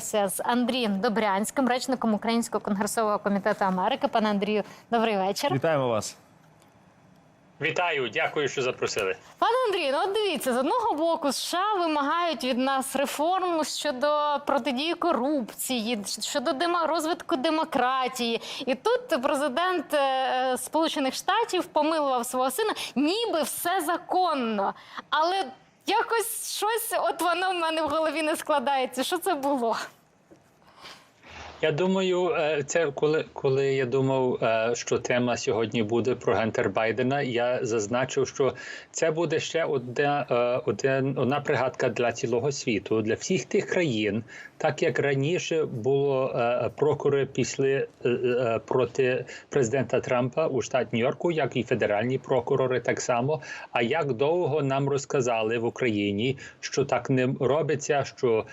З Андрієм Добрянським, речником Українського конгресового комітету Америки. Пане Андрію, добрий вечір. Вітаємо вас. Вітаю, дякую, що запросили. Пане Андрію, ну от дивіться, з одного боку США вимагають від нас реформ щодо протидії корупції, щодо розвитку демократії. І тут президент е, Сполучених Штатів помилував свого сина, ніби все законно. Але якось щось, от воно в мене в голові не складається. Що це було? Я думаю, е, це коли, коли я думав, е, що тема сьогодні буде про Гентер Байдена, я зазначив, що це буде ще одна, е, одна пригадка для цілого світу, для всіх тих країн, так як раніше було прокури е, проти президента Трампа у штат Нью-Йорку, як і федеральні прокурори, так само. А як довго нам розказали в Україні, що так не робиться, що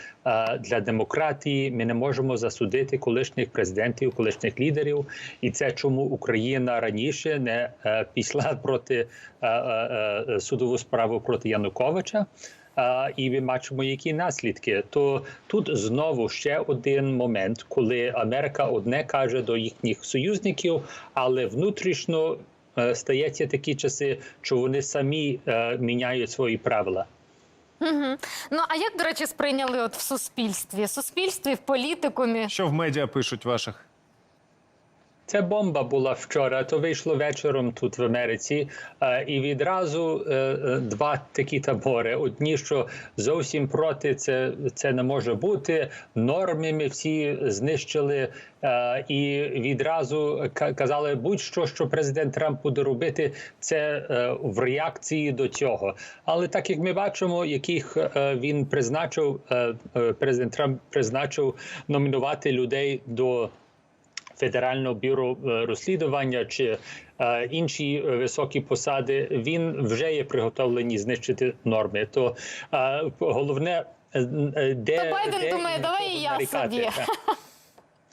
для демократії ми не можемо засудити колишніх президентів, колишніх лідерів, і це чому Україна раніше не е, пішла проти е, е, судову справу проти Януковича. І ми бачимо, які наслідки. То тут знову ще один момент, коли Америка одне каже до їхніх союзників, але внутрішньо стається такі часи, що вони самі міняють свої правила. Угу. Ну а як, до речі, сприйняли от в суспільстві? В суспільстві, в політикумі? Що в медіа пишуть ваших? Це бомба була вчора. То вийшло вечором тут в Америці, е, і відразу е, е, два такі табори. Одні, що зовсім проти це, це не може бути. Норми ми всі знищили, і відразу ка- казали, будь-що, що президент Трамп буде робити, це в реакції до цього. Але так як ми бачимо, яких він призначив, президент Трамп призначив номінувати людей до. Федерального бюро е, розслідування чи е, інші е, високі посади, він вже є приготовлені знищити норми. То головне, де То Байден де думає, давай і я собі.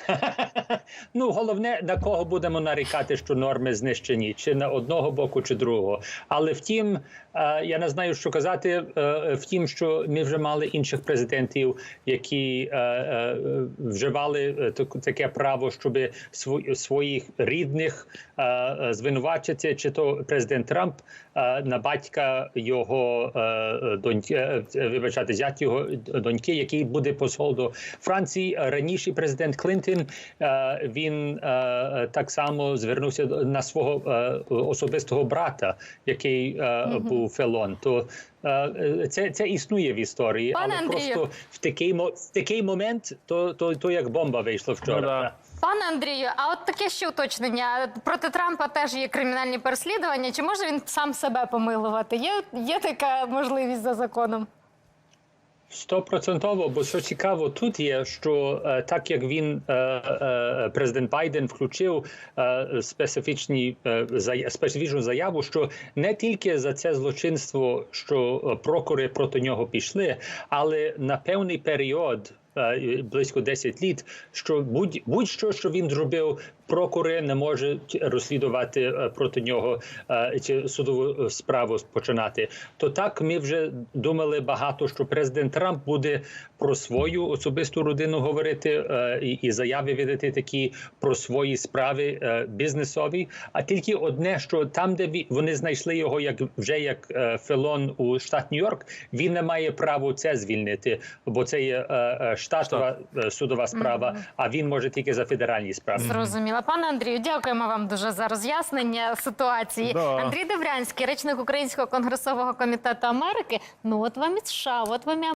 Ну, головне, на кого будемо нарікати, що норми знищені, чи на одного боку, чи другого. Але втім, е, я не знаю, що казати. е, Втім, що ми вже мали інших президентів, які е, е, вживали е, таке право, щоб своїх рідних е, е, звинувачити, чи то президент Трамп е, на батька його е, доньки, е, вибачати, зять його доньки, який буде посол до Франції. Раніше президент Клінтон е, він е, так само звернувся на свого е, особистого брата, який е, був фелон. То е, це, це існує в історії, Пане але Андрію. просто в такий мо- в такий момент, то, то, то як бомба вийшла вчора. Ну, да. Пане Андрію, а от таке ще уточнення. Проти Трампа теж є кримінальні переслідування. Чи може він сам себе помилувати? Є, є така можливість за законом? Стопроцентово, бо що цікаво тут є, що е, так як він е, е, президент Байден включив специфічні специфічну заяву, що не тільки за це злочинство, що прокури проти нього пішли, але на певний період. Е, Близько 10 літ, що будь будь-що, що він зробив, прокури не можуть розслідувати е, проти нього е, чи судову справу починати. То так ми вже думали багато, що президент Трамп буде про свою особисту родину говорити і, заяви видати такі про свої справи бізнесові. А тільки одне, що там, де вони знайшли його, як вже як фелон у штат Нью-Йорк, він не має права це звільнити, бо це є е, штатова е, судова справа. А він може тільки за федеральні справи. Зрозуміла. Пане Андрію, дякуємо вам дуже за роз'яснення ситуації. Да. Андрій Деврянський, речник Українського конгресового комітету Америки. Ну от вам і США, от вам і